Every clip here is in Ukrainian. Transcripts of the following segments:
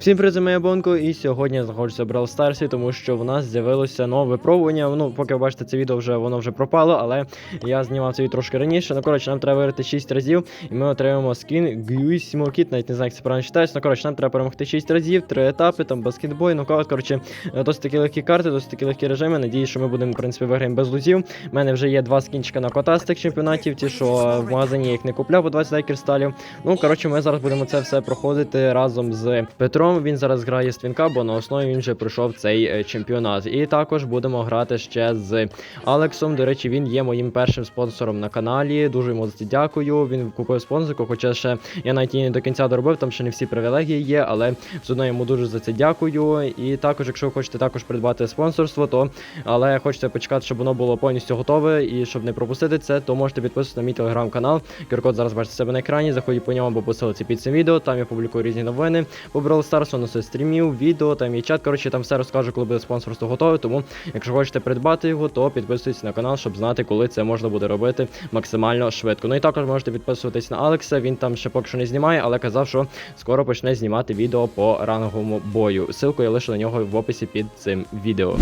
Всім привіт, це моя Бонко, і сьогодні я знаходжуся в Brawl Старсі, тому що в нас з'явилося нове випробування. Ну, поки ви бачите це відео, вже воно вже пропало, але я знімав це відео трошки раніше. Ну, коротше, нам треба виграти 6 разів, і ми отримаємо скін Гюйсімо Кіт, навіть не знаю, як це правильно читається. Ну, коротше, нам треба перемогти 6 разів, 3 етапи, там баскетбой, нокаут. Коротше, е, досить такі легкі карти, досить такі легкі режими. Надіюсь, що ми будемо, в принципі, виграємо без лузів. У мене вже є два скінчика на кота з тих чемпіонатів, ті, що в магазині їх не купляв по 20 кристалів. Ну, коротше, ми зараз будемо це все проходити разом з Петром. Він зараз грає з Твінка, бо на основі він вже пройшов цей е, чемпіонат. І також будемо грати ще з Алексом. До речі, він є моїм першим спонсором на каналі. Дуже йому за це дякую. Він купив спонсорку, хоча ще я навіть її не до кінця доробив, там ще не всі привілегії є, але все одно йому дуже за це дякую. І також, якщо ви хочете також придбати спонсорство, то але хочете почекати, щоб воно було повністю готове і щоб не пропустити це, то можете підписатися на мій телеграм-канал. QR-код зараз бачите себе на екрані. Заходіть по ньому або по ссылці під цим відео. Там я публікую різні новини. По Brawl носи стрімів, відео, там і чат. Коротше, там все розкажу, коли буде спонсорство готове. Тому, якщо хочете придбати його, то підписуйтесь на канал, щоб знати, коли це можна буде робити максимально швидко. Ну і також можете підписуватись на Алекса. Він там ще поки що не знімає, але казав, що скоро почне знімати відео по ранговому бою. Силку я лишу на нього в описі під цим відео.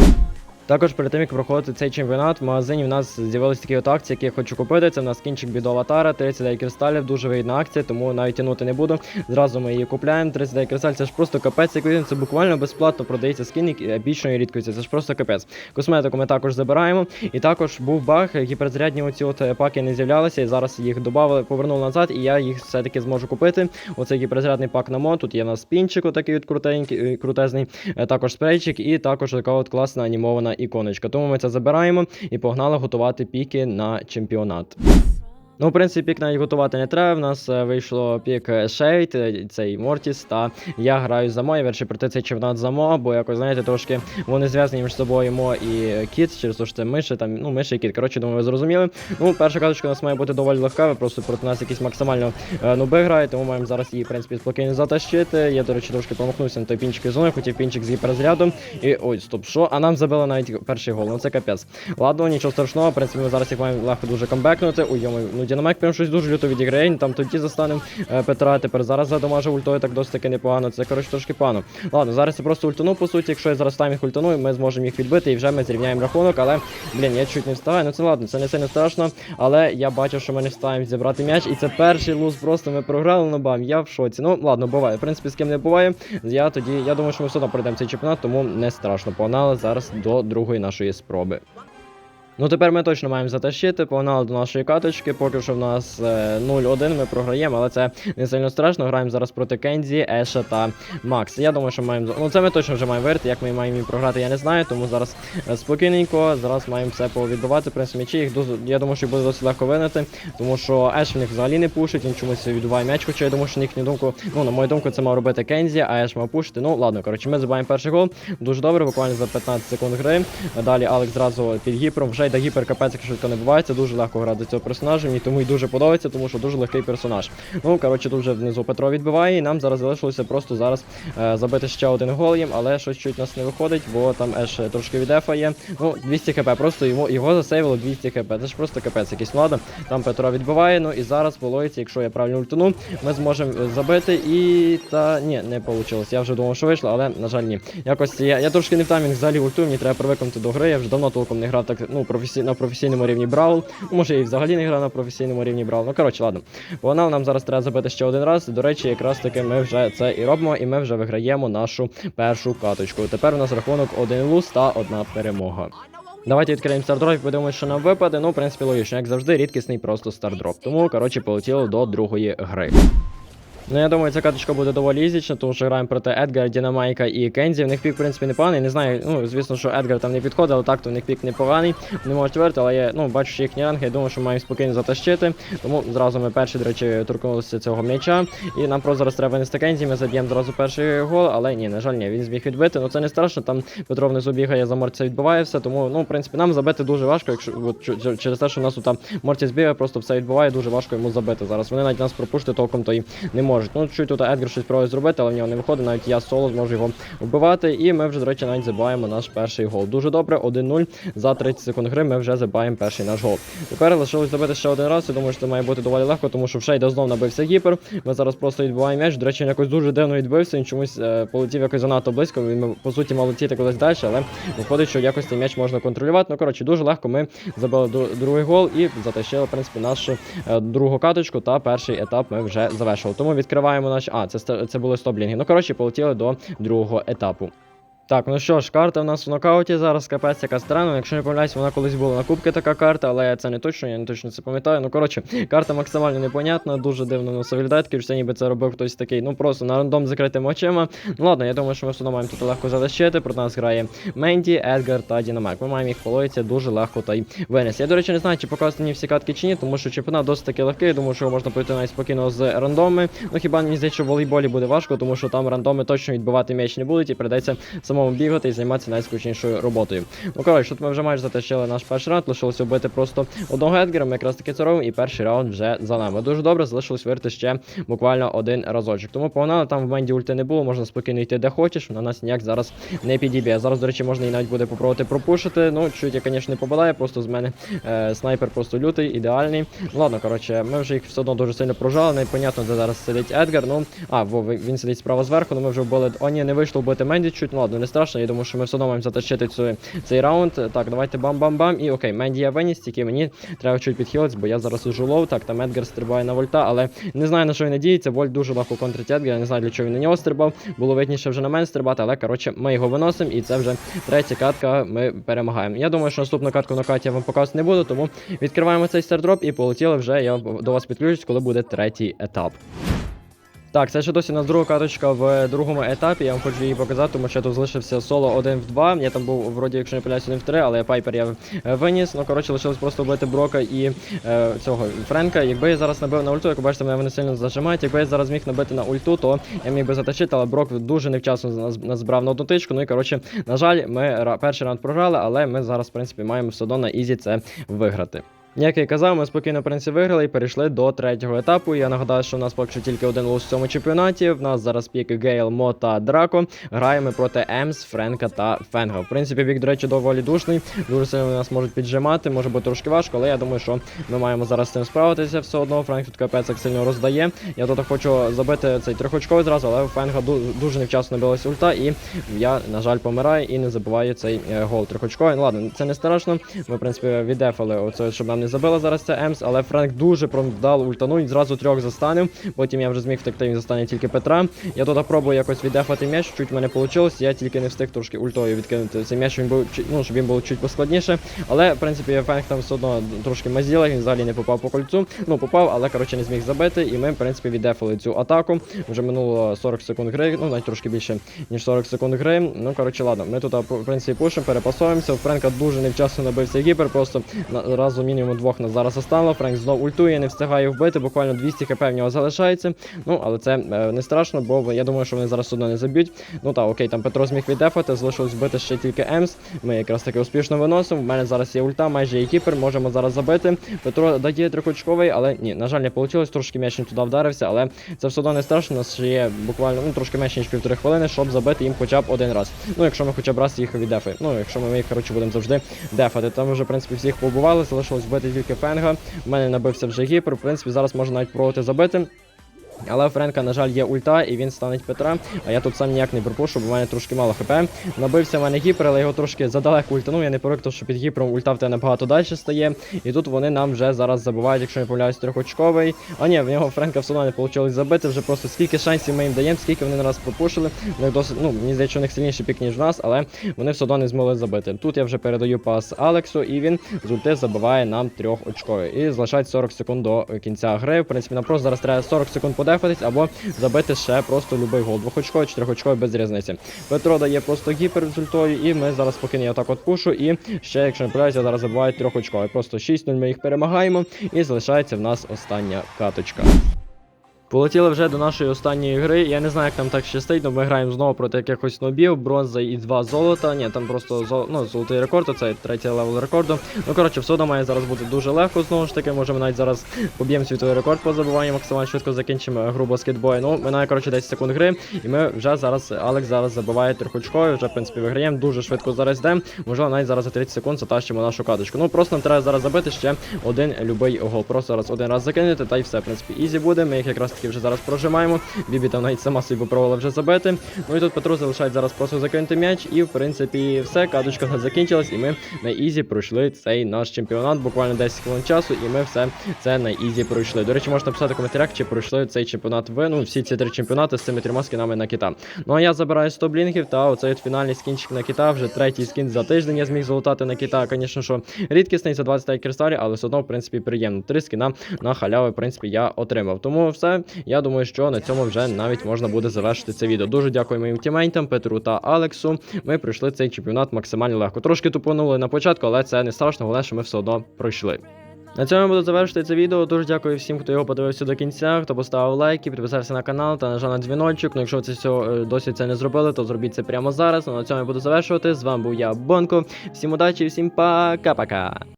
Також перед тим як проходити цей чемпіонат, в магазині в нас з'явилися такі от акції, які я хочу купити. Це в нас кінчик від аватара, 39 кристалів, дуже вигідна акція, тому навіть тягнути не буду. Зразу ми її купляємо. 39 кристалів, це ж просто капець, як він, це буквально безплатно продається скін епічної рідкості. Це ж просто капець. Косметику ми також забираємо. І також був баг, гіперзарядні оці от е, паки не з'являлися, і зараз їх додали, повернули назад, і я їх все-таки зможу купити. Оцей гіперзарядний пак на мод. Тут є у нас пінчик, отакий от крутенький, е, крутезний, е, також спрейчик, і також така от класна анімована іконочка. Тому ми це забираємо і погнали готувати піки на чемпіонат. Ну, в принципі, пік навіть готувати не треба. В нас е, вийшло пік Шейд, е, цей Мортіс, та я граю за Мо. Я вирішив пройти цей чемпіонат за Мо, бо якось, знаєте, трошки вони зв'язані між собою Мо і Кіт, через те, що це миші, там, ну, миші і кіт. Коротше, думаю, ви зрозуміли. Ну, перша карточка у нас має бути доволі легка, ви просто проти нас якісь максимально е, нуби грають, тому маємо зараз її, в принципі, спокійно затащити. Я, до речі, трошки промахнувся на той пінчик із зони, хотів пінчик з гіперзарядом. І ой, стоп, що? А нам забили навіть перший гол. Ну це капець. Ладно, нічого страшного, в принципі, ми зараз їх маємо легко дуже камбекнути. Ой, йомо, ну Дінамек прям щось дуже люто відіграє. Там тоді застанемо е, Петра. Тепер зараз задомажу ультою так досить таки непогано. Це коротше трошки погано. Ладно, зараз я просто ультану, по суті. Якщо я зараз їх ультану, ми зможемо їх відбити і вже ми зрівняємо рахунок. Але, блін, я чуть не вставаю. Ну це ладно, це не сильно страшно. Але я бачу, що ми не встаємо зібрати м'яч. І це перший луз. Просто ми програли на бам. Я в шоці. Ну ладно, буває. В принципі, з ким не буває. Я тоді, я думаю, що ми все одно пройдемо цей чемпіонат, тому не страшно. Погнали зараз до другої нашої спроби. Ну тепер ми точно маємо затащити, погнали до нашої каточки. Поки що в нас е, 0-1, ми програємо, але це не сильно страшно. Граємо зараз проти Кензі, Еша та Макс. Я думаю, що маємо. Ну це ми точно вже маємо вирити. Як ми маємо їм програти, я не знаю. Тому зараз е, спокійненько. Зараз маємо все повідбивати. В принципі, м'ячі. Їх я думаю, що їх буде досить легко винити, тому що Еш в них взагалі не пушить, він чомусь відбуває м'яч, хоча я думаю, що на їхню думку, ну на мою думку, це мав робити Кензі, а Еш мав пушити. Ну ладно, коротше, ми забуваємо перший гол. Дуже добре, буквально за 15 секунд гри. Далі Алекс зразу під гіпером. Вже йде гіпер, капець, як швидко не бувається. Дуже легко грати цього персонажа. Мені тому і дуже подобається, тому що дуже легкий персонаж. Ну, коротше, тут вже внизу Петро відбиває, і нам зараз залишилося просто зараз е, забити ще один гол їм, але щось чуть нас не виходить, бо там Еш е, трошки відефає. Ну, 200 хп, просто йому його засейвило 200 хп. Це ж просто капець якийсь Ну, ладно. Там Петро відбиває. Ну і зараз полоїться, якщо я правильно ультану, ми зможемо е, забити і та ні, не вийшло. Я вже думав, що вийшло, але на жаль, ні. Якось я, я трошки не в таймінг взагалі ультую, мені треба привикнути до гри. Я вже давно толком не грав так, ну, професій, на професійному рівні Бравл. Ну, може і взагалі не грав на професійному рівні Бравл. Ну коротше, ладно. Погнали, нам зараз треба забити ще один раз. До речі, якраз таки ми вже це і робимо, і ми вже виграємо нашу першу каточку. Тепер у нас рахунок один луз та одна перемога. Давайте відкриємо стардроп і подивимося, що нам випаде. Ну, в принципі, логічно, як завжди, рідкісний просто стардроп. Тому, коротше, полетіло до другої гри. Ну, я думаю, ця каточка буде доволі ізічна, тому що граємо проти Едгара, Дінамайка і Кензі. В них пік, в принципі, непоганий. Не знаю, ну, звісно, що Едгар там не підходить, але так, то в них пік непоганий. Не можуть вирити, але я ну, бачу, їхні ранги, я думаю, що маємо спокійно затащити. Тому зразу ми перші, до речі, торкнулися цього м'яча. І нам просто зараз треба винести Кензі, ми заб'ємо зразу перший гол, але ні, на жаль, ні, він зміг відбити. Ну це не страшно, там Петро внизу бігає, за Морця відбуває все. Тому, ну, в принципі, нам забити дуже важко, якщо через те, що у нас там Мортіс бігає, просто все відбуває, дуже важко йому забити. Зараз вони навіть нас пропушити толком то й не можуть. Можуть. Ну, чуть тут Едгар щось пробує зробити, але в нього не виходить. Навіть я соло зможу його вбивати. І ми вже, до речі, навіть забуваємо наш перший гол. Дуже добре, 1-0. За 30 секунд гри ми вже забаємо перший наш гол. Тепер лишилось забити ще один раз. Я думаю, що це має бути доволі легко, тому що в Шейда знов набився гіпер. Ми зараз просто відбиваємо м'яч. До речі, він якось дуже дивно відбився. Він чомусь е, полетів якось занадто близько. Він по суті мав летіти кудись далі, але виходить, що якось цей м'яч можна контролювати. Ну коротше, дуже легко ми забили другий гол і затащили, в принципі, нашу е, другу каточку. Та перший етап ми вже завершили. Тому відкриваємо наш. А, це це були стоблінги. Ну коротше, полетіли до другого етапу. Так, ну що ж, карта в нас в нокауті зараз капець яка странна. Якщо не помиляюсь, вона колись була на кубки така карта, але це не точно, я не точно це пам'ятаю. Ну коротше, карта максимально непонятна, дуже дивно на виглядає, що ніби це робив хтось такий, ну просто на рандом закритими очима. Ну ладно, я думаю, що ми все одно маємо тут легко залишити. Проти нас грає Менді, Едгар та Дінамек. Ми маємо їх полоїться дуже легко та й винес. Я, до речі, не знаю, чи показати мені всі катки чи ні, тому що чемпіонат досить таки легкий. Думаю, що можна пройти навіть спокійно з рандоми. Ну хіба мені здається, що в волейболі буде важко, тому що там рандоми точно відбивати м'яч не будуть і прийдеться самому бігати і займатися найскучнішою роботою. Ну коротше, тут ми вже майже затащили наш перший раунд, лишилося вбити просто одного Едгара, ми якраз таки це робимо, і перший раунд вже за нами. Дуже добре, залишилось вирити ще буквально один разочок. Тому погнали, там в менді ульти не було, можна спокійно йти де хочеш, на нас ніяк зараз не підіб'є. Зараз, до речі, можна і навіть буде попробувати пропушити. Ну, чуть я, звісно, не попадає, просто з мене е, снайпер просто лютий, ідеальний. Ну, ладно, коротше, ми вже їх все одно дуже сильно прожали. Непонятно, де зараз сидить Едгар. Ну, а, во, він сидить справа зверху, ну ми вже вбили. О, ні, не вийшло вбити Менді чуть. Ну ладно, не страшно. Я думаю, що ми все одно маємо затащити цю, цей раунд. Так, давайте бам-бам-бам. І окей, Менді я виніс, тільки мені треба чуть підхилитись, бо я зараз уже лов. Так, там Едгар стрибає на вольта, але не знаю на що він надіється. Вольт дуже легко контрить Едгар. Я не знаю, для чого він на нього стрибав. Було видніше вже на мене стрибати, але коротше, ми його виносимо, і це вже третя катка. Ми перемагаємо. Я думаю, що наступну катку на каті я вам показувати не буду, тому відкриваємо цей стардроп і полетіли вже. Я до вас підключусь, коли буде третій етап. Так, це ще досі у нас друга карточка в другому етапі. Я вам хочу її показати, тому що я тут залишився соло 1 в 2. Я там був вроді, якщо не помиляюсь, 1 в 3, але пайпер я е, виніс. Ну коротше, лишилось просто вбити Брока і е, цього Френка. Якби я зараз набив на ульту, як бачите, мене вони сильно зажимають. Якби я зараз міг набити на ульту, то я міг би затащити, але Брок дуже невчасно назбирав на одну тичку. Ну і коротше, на жаль, ми перший раунд програли, але ми зараз, в принципі, маємо все одно на ізі це виграти. Як я і казав, ми спокійно в принципі виграли і перейшли до третього етапу. Я нагадаю, що в нас поки що тільки один лоус в цьому чемпіонаті. В нас зараз піки Гейл, Мо та Драко. Граємо проти Емс, Френка та Фенга. В принципі, бік, до речі, доволі душний. Дуже сильно нас можуть піджимати, може бути трошки важко, але я думаю, що ми маємо зараз з цим справитися все одно. Френк тут капець як сильно роздає. Я тут хочу забити цей трьохочковий зразу, але у Фенга дуже невчасно набилась ульта, і я, на жаль, помираю і не забиваю цей е, гол трьохочковий. Ну ладно, це не страшно. Ми, в принципі, віддефали оце, щоб нам не забили зараз це Емс, але Френк дуже промдав ультанув, він зразу трьох застанив. Потім я вже зміг втекти, він застане тільки Петра. Я тут пробую якось віддефати м'яч, чуть в мене вийшло, я тільки не встиг трошки ультою відкинути цей м'яч, він був ну, щоб він був чуть поскладніше. Але, в принципі, Френк там все одно трошки мазіла, він взагалі не попав по кольцу. Ну, попав, але коротше не зміг забити. І ми, в принципі, віддефали цю атаку. Вже минуло 40 секунд гри, ну навіть трошки більше, ніж 40 секунд гри. Ну, коротше, ладно, ми тут, в принципі, пушимо, перепасуємося. У Френка дуже невчасно набився гіпер, просто разу мінімум двох нас зараз остало. Френк знов ультує, не встигає вбити, буквально 200 хп в нього залишається. Ну, але це е, не страшно, бо я думаю, що вони зараз одно не заб'ють. Ну так, окей, там Петро зміг віддефати, залишилось вбити ще тільки Емс. Ми якраз таки успішно виносимо. В мене зараз є ульта, майже є кіпер, можемо зараз забити. Петро дає трикочковий, але ні, на жаль, не вийшло, трошки м'яч не туди вдарився, але це все одно не страшно. У нас ще є буквально ну, трошки менше ніж півтори хвилини, щоб забити їм хоча б один раз. Ну, якщо ми хоча б раз їх віддефаємо. Ну, якщо ми їх, коротше, будемо завжди дефати. Там вже, в принципі, всіх побували, залишилось вбити тільки Фенга. У мене набився вже гіпер. В принципі, зараз можна навіть пробувати забити. Але у Френка, на жаль, є ульта, і він станеть Петра. А я тут сам ніяк не пропушу, бо в мене трошки мало хп. Набився в мене гіпер, але його трошки задалеко ультанув. Я не порик, що під гіпером ульта в тебе набагато далі стає. І тут вони нам вже зараз забувають, якщо не помиляюсь, трьохочковий. А ні, в нього Френка все одно не вийшло забити. Вже просто скільки шансів ми їм даємо, скільки вони на нас пропушили. У них досить, ну, мені здається, у них сильніший пік, ніж в нас, але вони все одно не змогли забити. Тут я вже передаю пас Алексу, і він з ульти забиває нам трьохочковий. І залишається 40 секунд до кінця гри. В принципі, нам просто зараз треба 40 секунд подефатись або забити ще просто любий гол. Двохочковий, чотирьохочковий без різниці. Петро дає просто гіпер результою, і ми зараз поки я так от пушу. І ще, якщо не помиляюся, зараз забувають трьохочковий. Просто 6-0 ми їх перемагаємо, і залишається в нас остання каточка. Полетіли вже до нашої останньої гри. Я не знаю, як там так щастить, але ми граємо знову проти якихось нобів, бронза і два золота. Ні, там просто зо... ну, золотий рекорд, це третій левел рекорду. Ну коротше, все одно має зараз бути дуже легко. Знову ж таки, може ми навіть зараз поб'ємо світовий рекорд по забуванню, максимально швидко закінчимо гру баскетбою. Ну, минає коротше 10 секунд гри, і ми вже зараз Алекс зараз забиває трьохочкові, вже в принципі виграємо. Дуже швидко зараз йдемо. Можливо, навіть зараз за 30 секунд затащимо нашу каточку. Ну просто нам треба зараз забити ще один любий гол. Просто зараз один раз закинути, та й все, в принципі, ізі буде. Ми їх якраз таки вже зараз прожимаємо. Бібі там навіть сама собі попробувала вже забити. Ну і тут Петру залишають зараз просто закинути м'яч, і в принципі все, каточка закінчилась, і ми на ізі пройшли цей наш чемпіонат. Буквально 10 хвилин часу, і ми все це на ізі пройшли. До речі, можна написати в коментарях, чи пройшли цей чемпіонат ви. Ну, всі ці три чемпіонати з цими трьома скінами на кита. Ну а я забираю 100 блінгів, та оцей от фінальний скінчик на кита. Вже третій скін за тиждень я зміг золотати на кита. Звісно, що рідкісний за 25 кристалів, але все одно, в принципі, приємно. Три скіна на халяви, в принципі, я отримав. Тому все. Я думаю, що на цьому вже навіть можна буде завершити це відео. Дуже дякую моїм тімейтам, Петру та Алексу. Ми пройшли цей чемпіонат максимально легко. Трошки тупонули на початку, але це не страшно, головне, що ми все одно пройшли. На цьому я буду завершити це відео. Дуже дякую всім, хто його подивився до кінця, хто поставив лайки, підписався на канал та нажав на дзвіночок. Ну, якщо це все досі це не зробили, то зробіть це прямо зараз. Ну, на цьому я буду завершувати. З вами був я, Бонко. Всім удачі, всім пока-пока.